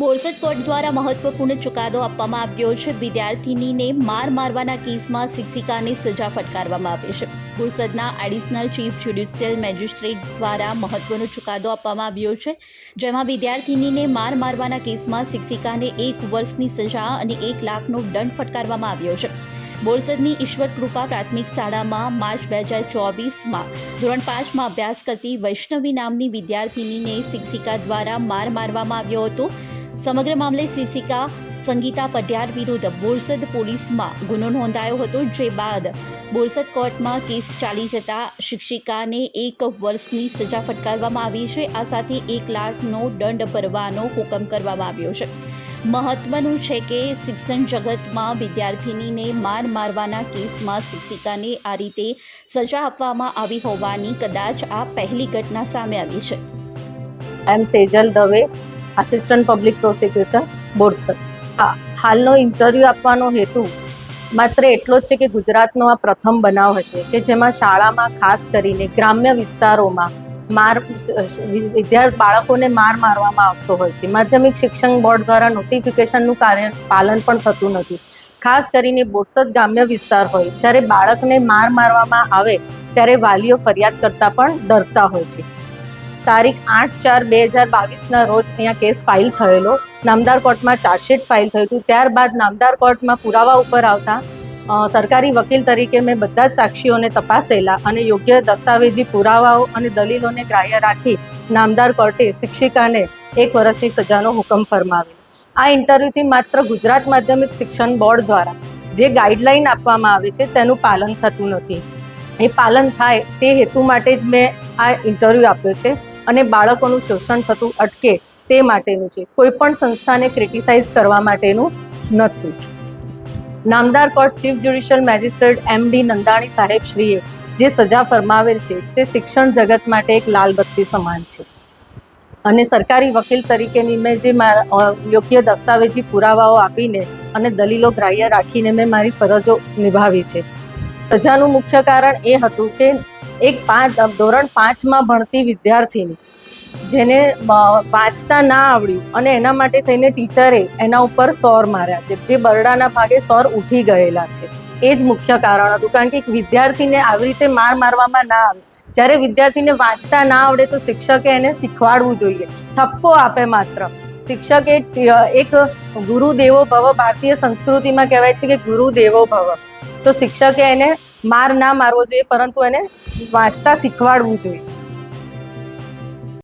Borsad court દ્વારા મહત્વપૂર્ણ ચુકાદો આપવામાં આવ્યો છે. વિદ્યાર્થિનીને માર મારવાના કેસમાં શિક્ષિકાને સજા ફટકારવામાં આવી છે. બોરસદના એડિશનલ ચીફ જ્યુડિશિયલ મેજિસ્ટ્રેટ દ્વારા મહત્વનો ચુકાદો આપવામાં આવ્યો છે. જેમાં વિદ્યાર્થિનીને માર મારવાના કેસમાં શિક્ષિકાને એક વર્ષની સજા અને એક લાખનો દંડ ફટકારવામાં આવ્યો છે. બોરસદની ઈશ્વર કૃપા પ્રાથમિક શાળામાં માર્ચ બે હજાર ચોવીસમાં ધોરણ પાંચમાં અભ્યાસ કરતી વૈષ્ણવી નામની વિદ્યાર્થિનીને શિક્ષિકા દ્વારા માર મારવામાં આવ્યો હતો. સમગ્ર મામલે શિક્ષિકા સંગીતા પટિયાર વિરુદ્ધ બોરસદ પોલીસમાં ગુનો નોંધાયો હતો જે બાદ બોરસદ કોર્ટમાં કેસ ચાલી જતા શિક્ષિકાને એક વર્ષની સજા ફટકારવામાં આવી છે. આ સાથે એક લાખનો દંડ ભરવાનો હુકમ કરવામાં આવ્યો છે. મહત્વનું છે કે શિક્ષણ જગતમાં વિદ્યાર્થિનીને માર મારવાના કેસમાં શિક્ષિકાને આ રીતે સજા આપવામાં આવી હોવાની કદાચ આ પહેલી ઘટના સામે આવી છે. I am Sejal Dave assistant public prosecutor Borsad હા, હાલનો ઇન્ટરવ્યૂ આપવાનો હેતુ માત્ર એટલો જ છે કે ગુજરાતનો આ પ્રથમ બનાવ હશે કે જેમાં શાળામાં ખાસ કરીને ગ્રામ્ય વિસ્તારોમાં માર વિદ્યાર્થી બાળકોને માર મારવામાં આવતો હોય છે. માધ્યમિક શિક્ષણ બોર્ડ દ્વારા નોટિફિકેશનનું કાર્ય પાલન પણ થતું નથી. ખાસ કરીને બોરસદ ગ્રામ્ય વિસ્તાર હોય, જ્યારે બાળકને માર મારવામાં આવે, ત્યારે વાલીઓ ફરિયાદ કરતા પણ ડરતા હોય છે. તારીખ આઠ ચાર બે હજાર બાવીસના રોજ અહીંયા કેસ ફાઇલ થયેલો. નામદાર કોર્ટમાં ચાર્જશીટ ફાઇલ થયું હતું. ત્યારબાદ નામદાર કોર્ટમાં પુરાવા ઉપર આવતા સરકારી વકીલ તરીકે મેં બધા જ સાક્ષીઓને તપાસેલા અને યોગ્ય દસ્તાવેજી, પુરાવાઓ અને દલીલોને ગ્રાહ્ય રાખી નામદાર કોર્ટે શિક્ષિકાને એક વર્ષની સજાનો હુકમ ફરમાવ્યો. આ ઇન્ટરવ્યૂથી માત્ર ગુજરાત માધ્યમિક શિક્ષણ બોર્ડ દ્વારા જે ગાઈડલાઈન આપવામાં આવે છે તેનું પાલન થતું નથી. એ પાલન થાય તે હેતુ માટે જ મેં આ ઇન્ટરવ્યૂ આપ્યો છે. અને બાળકોનું શોષણ થતું અટકે તે માટેનું છે. કોઈ પણ સંસ્થાને ક્રિટિસાઇઝ કરવા માટેનું નથી. નામદાર court chief judicial magistrate M D Nandani સાહેબ શ્રીએ જે સજા ફરમાવેલ છે તે શિક્ષણ જગત માટે એક લાલબત્તી સમાન છે. અને સરકારી વકીલ તરીકેની મેં જે મારા યોગ્ય દસ્તાવેજી પુરાવાઓ આપીને અને દલીલો ગ્રાહ્ય રાખીને મેં મારી ફરજો નિભાવી છે. સજાનું મુખ્ય કારણ એ હતું કે એક પાંચ ધોરણ પાંચમાં ભણતી વિદ્યાર્થીની, જેને વાંચતા ના આવડ્યું અને એના માટે થઈને ટીચરે એના ઉપર સોર માર્યા છે, જે બરડાના ભાગે સોર ઉઠી ગયેલા છે. એ જ મુખ્ય કારણ હતું, કારણ કે એક વિદ્યાર્થીને આવી રીતે માર મારવામાં ના આવે. જ્યારે વિદ્યાર્થીને વાંચતા ના આવડે તો શિક્ષકે એને શીખવાડવું જોઈએ. ઠપકો આપે માત્ર. શિક્ષકે એક ગુરુ દેવો ભવ ભારતીય સંસ્કૃતિમાં કહેવાય છે કે ગુરુ દેવો ભવ. તો શિક્ષકે એને માર ના મારવો જોઈએ પરંતુ એને વાંચતા શીખવાડવું જોઈએ.